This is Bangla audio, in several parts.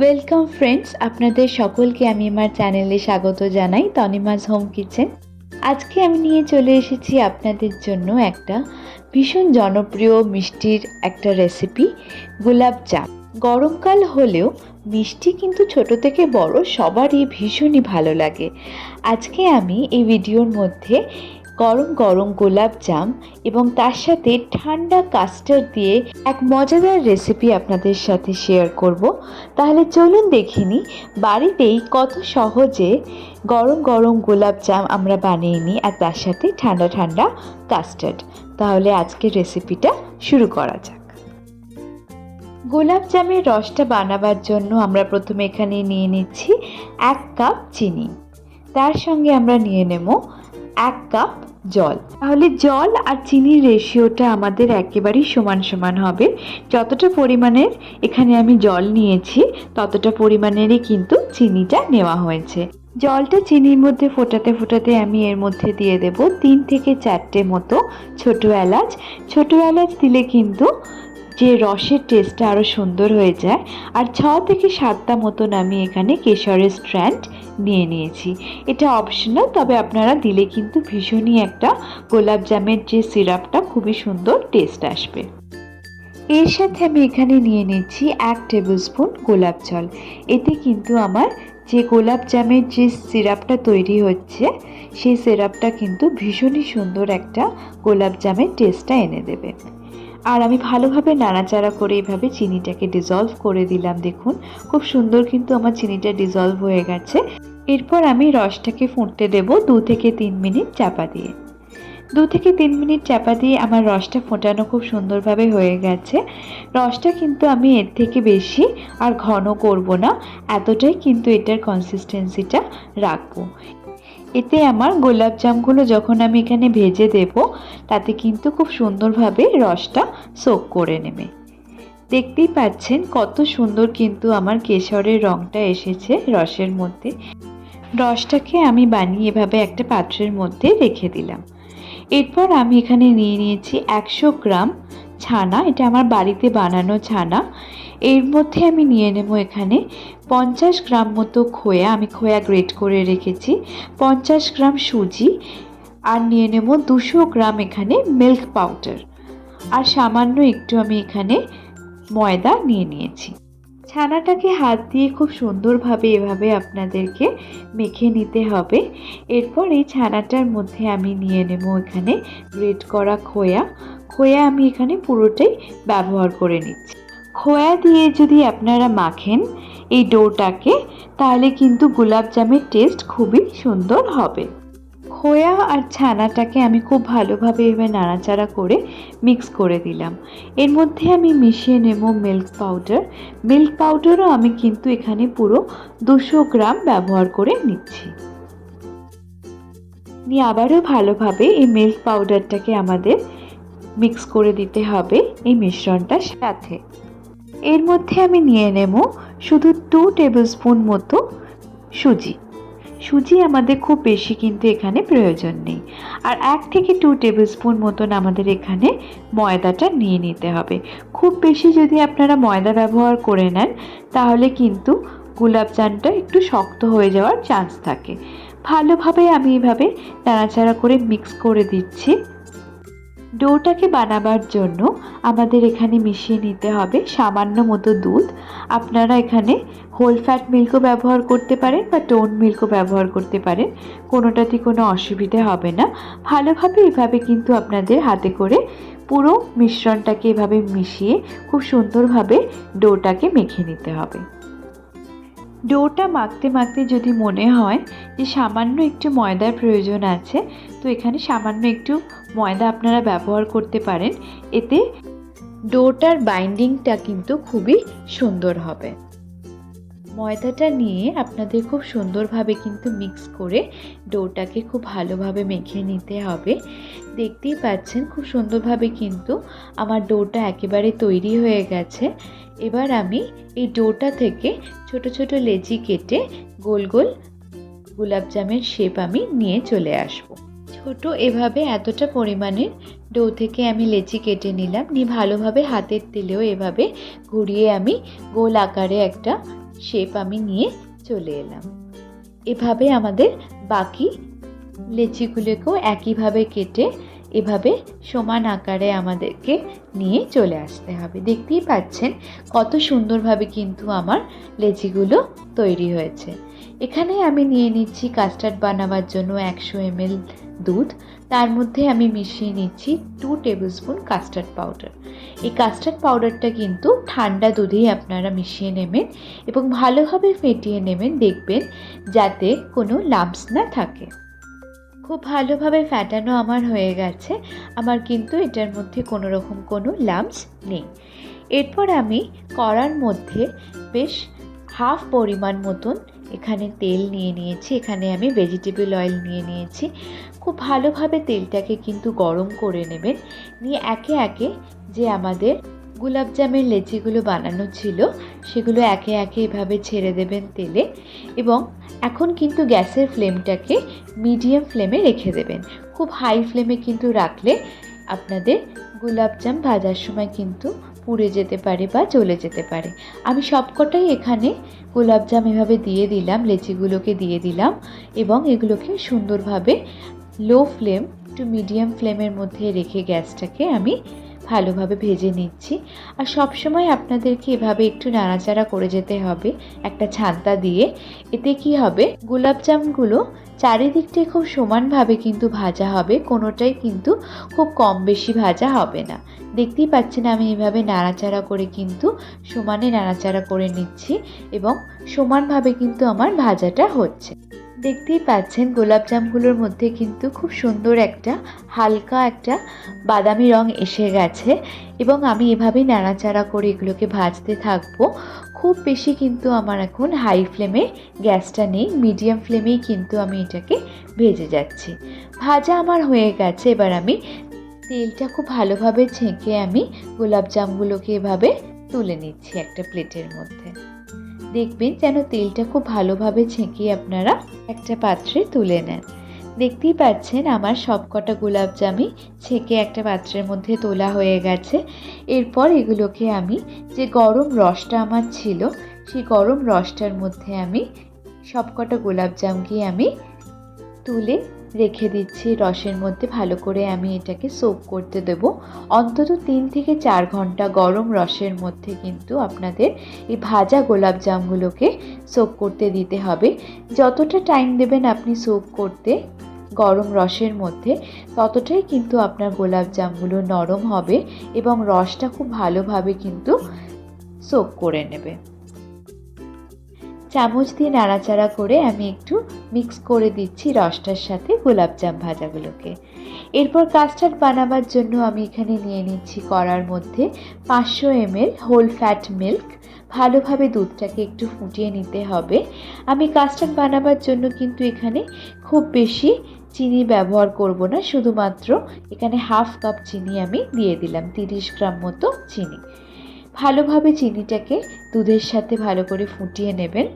ওয়েলকাম ফ্রেন্ডস আপনাদের সকলকে আমি আমার চ্যানেলে স্বাগত জানাই তনিমাজ হোম কিচেন আজকে আমি নিয়ে চলে এসেছি আপনাদের জন্য একটা ভীষণ জনপ্রিয় মিষ্টির একটা রেসিপি গোলাপ জাম। গরমকাল হলেও মিষ্টি কিন্তু ছোট থেকে বড় সবারই ভীষণই ভালো লাগে। আজকে আমি এই ভিডিওর মধ্যে গরম গরম গোলাপ জাম এবং তার সাথে ঠান্ডা কাস্টার্ড দিয়ে এক মজাদার রেসিপি আপনাদের সাথে শেয়ার করব। তাহলে চলুন দেখিনি বাড়িতেই কত সহজে গরম গরম গোলাপ জাম আমরা বানিয়ে নিই আর তার সাথে ঠান্ডা ঠান্ডা কাস্টার্ড তাহলে আজকের রেসিপিটা শুরু করা যাক। গোলাপ জামের রসটা বানাবার জন্য আমরা প্রথমে এখানে নিয়ে নিচ্ছি এক কাপ চিনি। তার সঙ্গে আমরা নিয়ে নেব এক কাপ জল। তাহলে জল আর চিনির রেশিওটা আমাদের একেবারেই সমান সমান হবে। যতটা পরিমাণের এখানে আমি জল নিয়েছি, ততটা পরিমাণেরই কিন্তু চিনিটা নেওয়া হয়েছে। জলটা চিনির মধ্যে ফোটাতে ফোটাতে আমি এর মধ্যে দিয়ে দেব তিন থেকে চারটে মতো ছোট এলাচ। ছোট এলাচ দিলে কিন্তু যে রসের টেস্টটা আরও সুন্দর হয়ে যায়, আর ছ থেকে সাতটা মতন আমি এখানে কেশরের স্ট্র্যান্ড নিয়ে নিয়েছি। এটা অপশনাল তবে আপনারা দিলে কিন্তু ভীষণই একটা গোলাপ জামের যে সিরাপটা খুবই সুন্দর টেস্ট আসবে। এর সাথে আমি এখানে নিয়ে নিচ্ছি এক টেবিল স্পুন গোলাপ জল। এতে কিন্তু আমার যে গোলাপ জামের যে সিরাপটা তৈরি হচ্ছে, সেই সিরাপটা কিন্তু ভীষণই সুন্দর একটা গোলাপ জামের টেস্টটা এনে দেবে। আর আমি ভালোভাবে নাড়াচাড়া করে এইভাবে চিনিটাকে ডিজলভ করে দিলাম, দেখুন। খুব সুন্দর কিন্তু আমার চিনিটা ডিজলভ হয়ে গেছে। এরপর আমি রসটাকে ফুটতে দেব দু থেকে তিন মিনিট চাপা দিয়ে। দু থেকে তিন মিনিট চাপা দিয়ে আমার রসটা ফোটানো খুব সুন্দরভাবে হয়ে গেছে। রসটা কিন্তু আমি এর থেকে বেশি আর ঘন করব না। এতটাই কিন্তু এটার কনসিস্টেন্সিটা রাখব। এতে আমার গোলাপ জামগুলো যখন আমি এখানে ভেজে দেব, তাতে কিন্তু খুব সুন্দরভাবে রসটা সোক করে নেবে। দেখতেই পাচ্ছেন কত সুন্দর কিন্তু আমার কেশরের রঙটা এসেছে রসের মধ্যে। রসটাকে আমি বানিয়ে এভাবে একটা পাত্রের মধ্যে রেখে দিলাম। এরপর আমি এখানে নিয়ে নিয়েছি একশো গ্রাম ছানা, এটা আমার বাড়িতে বানানো ছানা। এর মধ্যে আমি নিয়ে নেব এখানে পঞ্চাশ গ্রাম মতো খোয়া, আমি খোয়া গ্রেট করে রেখেছি। পঞ্চাশ গ্রাম সুজি আর নিয়ে নেব দুশো গ্রাম এখানে মিল্ক পাউডার। আর সামান্য একটু আমি এখানে ময়দা নিয়ে নিয়েছি। ছানাটাকে হাত দিয়ে খুব সুন্দরভাবে এভাবে আপনাদেরকে মেখে নিতে হবে। এরপর এই ছানাটার মধ্যে আমি নিয়ে নেব এখানে গ্রেট করা খোয়া। খোয়া আমি এখানে পুরোটাই ব্যবহার করে নিচ্ছি। খোয়া দিয়ে যদি আপনারা মাখেন এই ডোটাকে, তাহলে কিন্তু গোলাপ জামের টেস্ট খুবই সুন্দর হবে। খোয়া আর ছানাটাকে আমি খুব ভালোভাবে এভাবে নাড়াচাড়া করে মিক্স করে দিলাম। এর মধ্যে আমি মিশিয়ে নেব মিল্ক পাউডার মিল্ক পাউডারও আমি কিন্তু এখানে পুরো দুশো গ্রাম ব্যবহার করে নিচ্ছি। নিয়ে আবারও ভালোভাবে এই মিল্ক পাউডারটাকে আমাদের মিক্স করে দিতে হবে এই মিশ্রণটার সাথে। এর মধ্যে আমি নিয়ে নেব শুধু টু টেবিল স্পুন মতো সুজি। সুজি আমাদের খুব বেশি কিন্তু এখানে প্রয়োজন নেই। আর এক থেকে টু টেবিল স্পুন মতন আমাদের এখানে ময়দাটা নিয়ে নিতে হবে। খুব বেশি যদি আপনারা ময়দা ব্যবহার করে নেন, তাহলে কিন্তু গোলাপ জামটা একটু শক্ত হয়ে যাওয়ার চান্স থাকে। ভালোভাবে আমি এভাবে নাড়াচাড়া করে মিক্স করে দিচ্ছি। ডোটাকে বানাবার জন্য আমাদের এখানে মিশিয়ে নিতে হবে সামান্য মতো দুধ। আপনারা এখানে হোল ফ্যাট মিল্কও ব্যবহার করতে পারেন বা টোন মিল্কও ব্যবহার করতে পারেন, কোনোটাতে কোনো অসুবিধা হবে না। ভালোভাবে এভাবে কিন্তু আপনাদের হাতে করে পুরো মিশ্রণটাকে এভাবে মিশিয়ে খুব সুন্দরভাবে ডোটাকে মেখে নিতে হবে। ডোটা মাখতে মাখতে যদি মনে হয় যে সামান্য একটু ময়দার প্রয়োজন আছে, তো এখানে সামান্য একটু ময়দা আপনারা ব্যবহার করতে পারেন। এতে ডোটার বাইন্ডিংটা কিন্তু খুবই সুন্দর হবে। ময়দাটা নিয়ে আপনাদের খুব সুন্দরভাবে কিন্তু মিক্স করে ডোটাকে খুব ভালোভাবে মেখে নিতে হবে। দেখতেই পাচ্ছেন খুব সুন্দরভাবে কিন্তু আমার ডোটা একেবারে তৈরি হয়ে গেছে। এবার আমি এই ডোটা থেকে ছোট ছোট লেচি কেটে গোল গোল গোলাপজামের শেপ আমি নিয়ে চলে আসব। ছোট এভাবে এতটা পরিমাণের ডো থেকে আমি লেচি কেটে নিলাম। নিয়ে ভালোভাবে হাতের তেলেও এভাবে ঘুরিয়ে আমি গোল আকারে একটা শেপ আমি নিয়ে চলে এলাম। এভাবে আমাদের বাকি লেচিগুলোকেও একইভাবে কেটে এভাবে সমান আকারে আমাদেরকে নিয়ে চলে আসতে হবে। দেখতেই পাচ্ছেন কত সুন্দরভাবে কিন্তু আমার লেচিগুলো তৈরি হয়েছে। এখানে আমি নিয়ে নিচ্ছি কাস্টার্ড বানাবার জন্য একশো এমএল দুধ। তার মধ্যে আমি মিশিয়ে নিচ্ছি টু টেবিলস্পুন কাস্টার্ড পাউডার এই কাস্টার্ড পাউডারটা কিন্তু ঠান্ডা দুধেই আপনারা মিশিয়ে নেবেন এবং ভালোভাবে ফেটিয়ে নেবেন দেখবেন যাতে কোনো লাম্পস না থাকে। খুব ভালোভাবে ফ্যাটানো আমার হয়ে গেছে। আমার কিন্তু এটার মধ্যে কোনো রকম কোনো লাম্পস নেই। এরপর আমি কড়ার মধ্যে বেশ হাফ পরিমাণ মতন এখানে তেল নিয়ে নিয়েছি, এখানে আমি ভেজিটেবল অয়েল নিয়ে নিয়েছি। খুব ভালোভাবে তেলটাকে কিন্তু গরম করে নেবেন। নিয়ে একে একে যে আমাদের গোলাপজামের লেচিগুলো বানানো ছিল, সেগুলো একে একে এভাবে ছেড়ে দেবেন তেলে এবং এখন কিন্তু গ্যাসের ফ্লেমটাকে মিডিয়াম ফ্লেমে রেখে দেবেন। খুব হাই ফ্লেমে কিন্তু রাখলে আপনাদের গোলাপজাম ভাজার সময় কিন্তু পুড়ে যেতে পারে বা চলে যেতে পারে। আমি সবকটাই এখানে গোলাপজাম এভাবে দিয়ে দিলাম, লেচিগুলোকে দিয়ে দিলাম এবং এগুলোকে সুন্দরভাবে লো ফ্লেম টু মিডিয়াম ফ্লেমের মধ্যে রেখে গ্যাসটাকে আমি ভালোভাবে ভেজে নিচ্ছি। আর সবসময় আপনাদেরকে এভাবে একটু নাড়াচাড়া করে যেতে হবে, একটা ছান্তা দিয়ে। এতে কি হবে? গোলাপজামগুলো চারিদিকটাই খুব সমানভাবে কিন্তু ভাজা হবে, কোনোটাই কিন্তু খুব কম বেশি ভাজা হবে না। দেখতেই পাচ্ছেন আমি এভাবে নাড়াচাড়া করে কিন্তু সমানে নাড়াচাড়া করে নিচ্ছি এবং সমানভাবে কিন্তু আমার ভাজাটা হচ্ছে। দেখতেই পাচ্ছেন গোলাপজামগুলোর মধ্যে কিন্তু খুব সুন্দর একটা, হালকা একটা বাদামি রং এসে গেছে এবং আমি এভাবেই নাড়াচাড়া করে এগুলোকে ভাজতে থাকব। খুব বেশি কিন্তু আমার এখন হাই ফ্লেমে গ্যাসটা নেই মিডিয়াম ফ্লেমেই কিন্তু আমি এটাকে ভেজে যাচ্ছি। ভাজা আমার হয়ে গেছে, এবার আমি তেলটা খুব ভালোভাবে ছেঁকে আমি গোলাপজামগুলোকে এভাবে তুলে নিচ্ছি একটা প্লেটের মধ্যে। দেখবেন যেন তেলটা খুব ভালোভাবে ছেঁকে আপনারা একটা পাত্রে তুলে নেন। দেখতেই পাচ্ছেন আমার সবকটা গোলাপজামই ছেঁকে একটা পাত্রের মধ্যে তোলা হয়ে গেছে। এরপর এগুলোকে আমি যে গরম রসটা আমার ছিল, সেই গরম রসটার মধ্যে আমি সবকটা গোলাপজামকে আমি তুলে রেখে দিচ্ছি রসের মধ্যে, ভালো করে আমি এটাকে সোপ করতে দেব। অন্তত তিন থেকে চার ঘণ্টা গরম রসের মধ্যে কিন্তু আপনাদের এই ভাজা গোলাপ জামগুলোকে সোপ করতে দিতে হবে। যতটা টাইম দেবেন আপনি সোপ করতে গরম রসের মধ্যে, ততটাই কিন্তু আপনার গোলাপ জামগুলো নরম হবে এবং রসটা খুব ভালোভাবে কিন্তু সোপ করে নেবে। চামচ দিয়ে নাড়াচাড়া করে আমি একটু মিক্স করে দিচ্ছি রসটার সাথে গোলাপজাম ভাজাগুলোকে। এরপর কাস্টার্ড বানাবার জন্য আমি এখানে নিয়ে নিচ্ছি কড়ার মধ্যে পাঁচশো এমএল হোল ফ্যাট মিল্ক ভালোভাবে দুধটাকে একটু ফুটিয়ে নিতে হবে। আমি কাস্টার্ড বানাবার জন্য কিন্তু এখানে খুব বেশি চিনি ব্যবহার করব না, শুধুমাত্র এখানে হাফ কাপ চিনি আমি দিয়ে দিলাম, তিরিশ গ্রাম মতো চিনি। ভালোভাবে চিনিটাকে দুধের সাথে ভালো করে ফুটিয়ে নেবেন।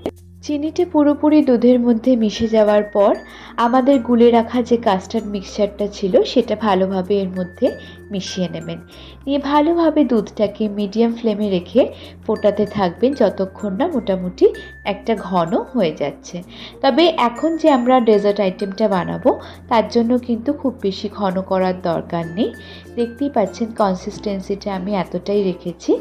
চিনিটা পুরোপুরি দুধের মধ্যে মিশে যাওয়ার পর আমাদের গুলে রাখা যে কাস্টার্ড মিক্সচারটা ছিল, সেটা ভালোভাবে এর মধ্যে মিশিয়ে নেবেন। নিয়ে ভালোভাবে দুধটাকে মিডিয়াম ফ্লেমে রেখে ফোটাতে থাকবেন যতক্ষণ না মোটামুটি একটা ঘন হয়ে যাচ্ছে। তবে এখন যে আমরা ডেজার্ট আইটেমটা বানাবো, তার জন্য কিন্তু খুব বেশি ঘন করার দরকার নেই। দেখতেই পাচ্ছেন কনসিস্টেন্সিটা আমি এতটাই রেখেছি।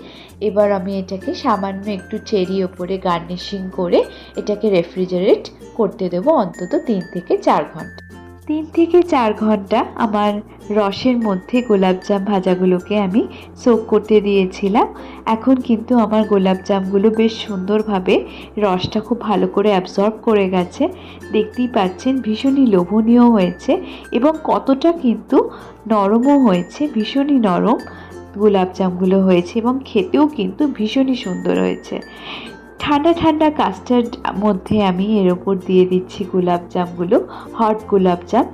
এবার আমি এটাকে সামান্য একটু চেরি ওপরে গার্নিশিং করে এটাকে রেফ্রিজারেট করতে দেবো অন্তত তিন থেকে চার ঘণ্টা। তিন থেকে চার ঘণ্টা আমার রসের মধ্যে গোলাপজাম ভাজাগুলোকে আমি সোক করতে দিয়েছিলাম। এখন কিন্তু আমার গোলাপজামগুলো বেশ সুন্দরভাবে রসটা খুব ভালো করে অ্যাবজর্ব করে গেছে। দেখতেই পাচ্ছেন ভীষণই লোভনীয় হয়েছে এবং কতটা কিন্তু নরমও হয়েছে, ভীষণই নরম গোলাপজামগুলো হয়েছে এবং খেতেও কিন্তু ভীষণই সুন্দর হয়েছে। ঠান্ডা ঠান্ডা কাস্টার্ড মধ্যে আমি এর ওপর দিয়ে দিচ্ছি গোলাপজামগুলো হট গোলাপজাম।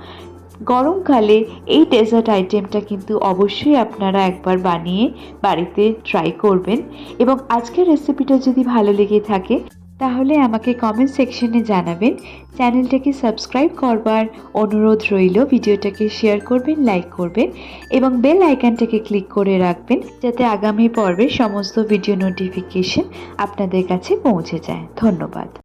গরমকালে এই ডেজার্ট আইটেমটা কিন্তু অবশ্যই আপনারা একবার বানিয়ে বাড়িতে ট্রাই করবেন। এবং আজকের রেসিপিটা যদি ভালো লেগে থাকে তাহলে আমাকে কমেন্ট সেকশনে জানাবেন। চ্যানেলটাকে সাবস্ক্রাইব করবার অনুরোধ রইল, ভিডিওটাকে শেয়ার করবেন লাইক করবেন এবং বেল আইকনটাকে ক্লিক করে রাখবেন যাতে আগামী পর্বের সমস্ত ভিডিও নোটিফিকেশন আপনাদের কাছে পৌঁছে যায়। ধন্যবাদ।